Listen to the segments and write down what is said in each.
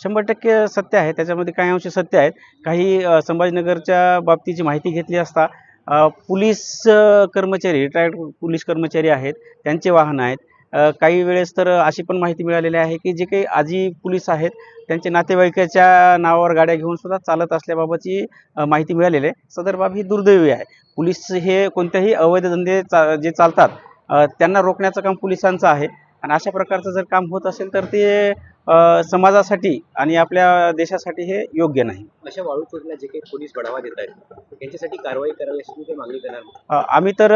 शंभर टक्के सत्य आहे. त्याच्यामध्ये काही अंश सत्य आहेत. काही संभाजीनगरच्या बाबतीची माहिती घेतली असता पोलीस कर्मचारी रिटायर्ड पोलीस कर्मचारी आहेत. त्यांचे वाहन आहेत. काही वेळेस तर अशी पण माहिती मिळालेली आहे की जे काही आजी पोलीस आहेत त्यांचे नातेवाईकाच्या नावावर गाड्या घेऊन सुद्धा चालत असल्याबाबतची माहिती मिळालेली आहे. सदर बाब ही दुर्दैवी आहे. पोलीस हे कोणत्याही अवैध धंदे चा जे चालतात त्यांना रोखण्याचं काम पोलिसांचं आहे. आणि अशा प्रकारचं जर काम होत असेल तर ते समाजासाठी आणि आपल्या देशासाठी हे योग्य नाही. अशा वाळू चोरीला जे काही पोलीस बढावा देत आहेत यांच्यासाठी कारवाई करावी अशी काही मागणी करणार आम्ही तर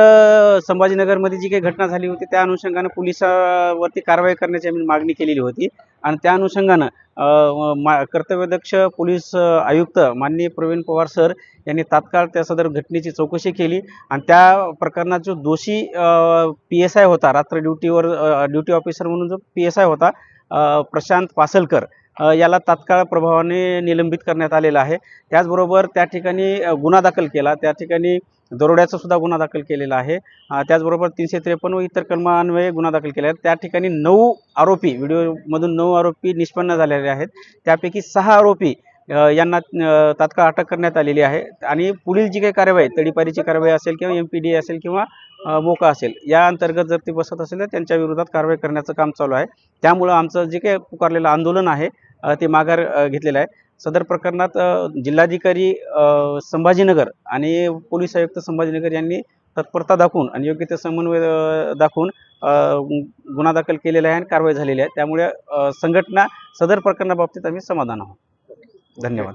संभाजीनगरमध्ये जी काही घटना झाली होती त्या अनुषंगानं पोलिसावरती कारवाई करण्याची आम्ही मागणी केलेली होती. आणि त्या अनुषंगानं कर्तव्यदक्ष पोलीस आयुक्त माननीय प्रवीण पवार सर यांनी तात्काळ त्या सदर घटनेची चौकशी केली. आणि त्या प्रकरणात जो दोषी पी एस आय होता रात्र ड्युटीवर ड्युटी ऑफिसर म्हणून जो पी एस आय होता प्रशांत पासलकर याला तात्काळ प्रभावाने निलंबित करण्यात आलेला आहे. त्याचबरोबर त्या ठिकाणी गुन्हा दाखल केला. त्या ठिकाणी दरोड्याचा सुद्धा गुन्हा दाखल केलेला आहे. त्याचबरोबर तीनशे त्रेपन्न व इतर कलमान्वये गुन्हा दाखल केला आहे त्या ठिकाणी नऊ आरोपी व्हिडिओमधून नऊ आरोपी निष्पन्न झालेले आहेत. त्यापैकी सहा आरोपी यांना तात्काळ अटक करण्यात आलेली आहे. आणि पुढील जी काही कारवाई तडीपारीची कारवाई असेल किंवा एम पी डी असेल किंवा मोका असेल. या अंतर्गत जर ती बसत असेल तर त्यांच्या विरोधात कारवाई करण्याचं काम चालू आहे. त्यामुळं आमचं जे काही पुकारलेलं आंदोलन आहे ते माघार घेतलेलं आहे. सदर प्रकरणात जिल्हाधिकारी संभाजीनगर आणि पोलीस आयुक्त संभाजीनगर यांनी तत्परता दाखवून आणि योग्य ते समन्वय दाखवून गुन्हा दाखल केलेला आहे आणि कारवाई झालेली आहे. त्यामुळे संघटना सदर प्रकरणाबाबतीत आम्ही समाधान आहोत. धन्यवाद.